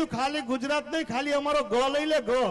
ତୁ ଖାଲି ଗୁଜୁରାଟ ନାହିଁ ଖାଲି ଆମର ଗଳ ଲଇଲେ ଗଳ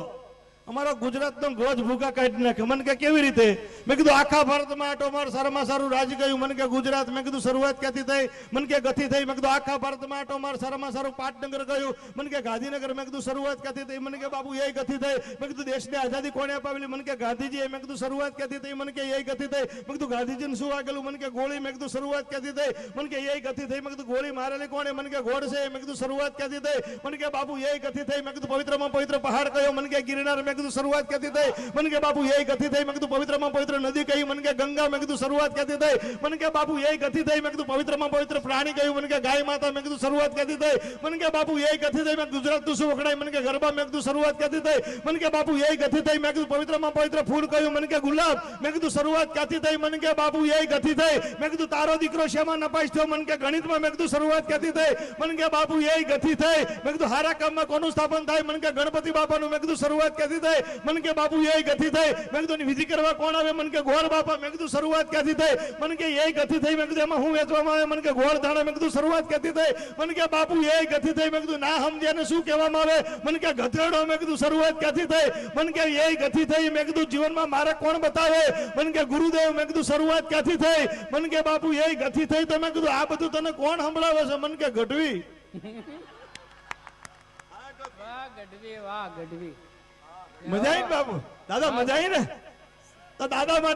અમરા ગુજરાત તો રોજ ભૂગા કાટને મને કે કેવી રીતે મે કીધું આખા ભારત માં આટો માર સર માં સારું રાજ ગયું મને કે ગુજરાત મે કીધું શરૂઆત કે થી થઈ મને કે ગતિ થઈ મે કીધું આખા ભારત માં આટો માર સર માં સારું પાટણગર ગયું મને કે ગાંધીનગર મે કીધું શરૂઆત કે થી થઈ મને કે બાપુ યહી ગતિ થઈ મે કીધું દેશ ને આઝાદી કોણે અપાવેલી મને કે ગાંધીજી એ મે કીધું શરૂઆત કે થી થઈ તો એ મને કે યહી ગતિ થઈ મે કીધું ગાંધીજી નું શું આગળું મને કે ગોળી મે કીધું શરૂઆત કે થી થઈ મને કે યહી ગતિ થઈ મે કીધું ગોળી મારેલી કોણે મને કે ગોડ છે એ મે કીધું શરૂઆત કે થી થઈ મને કે બાપુ યહી ગતિ થઈ મે કીધું પવિત્ર માં પવિત્ર પહાડ કયો મને કે ગિરનાર મે નું શરૂઆત કેતી થાય મને કે બાપુ એય ગતિ થાય મે કીધું પવિત્રમાં પવિત્ર નદી કહી મને કે ગંગા મે કીધું શરૂઆત કેતી થાય મને કે બાપુ એય ગતિ થાય મે કીધું પવિત્રમાં પવિત્ર પ્રાણી કહી મને કે ગાય માતા મે કીધું શરૂઆત કેતી થાય મને કે બાપુ એય ગતિ થાય મે ગુજરાત નું સુકડે મને કે ગરબા મે કીધું શરૂઆત કેતી થાય મને કે બાપુ એય ગતિ થાય મે કીધું પવિત્રમાં પવિત્ર ફૂલ કહી મને કે ગુલાબ મે કીધું શરૂઆત કેતી થાય મને કે બાપુ એય ગતિ થાય મે કીધું તારો દીકરો શેમાં નપાશતો મને કે ગણિતમાં મે કીધું શરૂઆત કેતી થાય મને કે બાપુ એય ગતિ થાય મે કીધું હારા કામમાં કોનું સ્થાપન થાય મને કે ગણપતિ બાપાનું મે કીધું શરૂઆત કેતી मन के बाबू यही गति થઈ મેં કીધું નિવિધી કરવા કોણ આવે મન કે ગોર બાપા મેં કીધું શરૂઆત ક્યાંથી થઈ મન કે યહી ગતિ થઈ મેં કીધું એમાં હું વેચવામાં આવે મન કે ગોળ દાણા મેં કીધું શરૂઆત ક્યાંથી થઈ મન કે બાપુ યહી ગતિ થઈ મેં કીધું ના સમજ્યા ને શું કેવામાં આવે મન કે ગઢડો મેં કીધું શરૂઆત ક્યાંથી થઈ મન કે યહી ગતિ થઈ મેં કીધું જીવનમાં મારે કોણ બતાવે મન કે ગુરુદેવ મેં કીધું શરૂઆત ક્યાંથી થઈ મન કે બાપુ યહી ગતિ થઈ તો મેં કીધું આ બધું તને કોણ સંભળાવે છે મન કે ગઢવી વા ગઢવી વા ગઢવી મજા આવી બાપુ દાદા મજા આવી ને તો દાદા માટે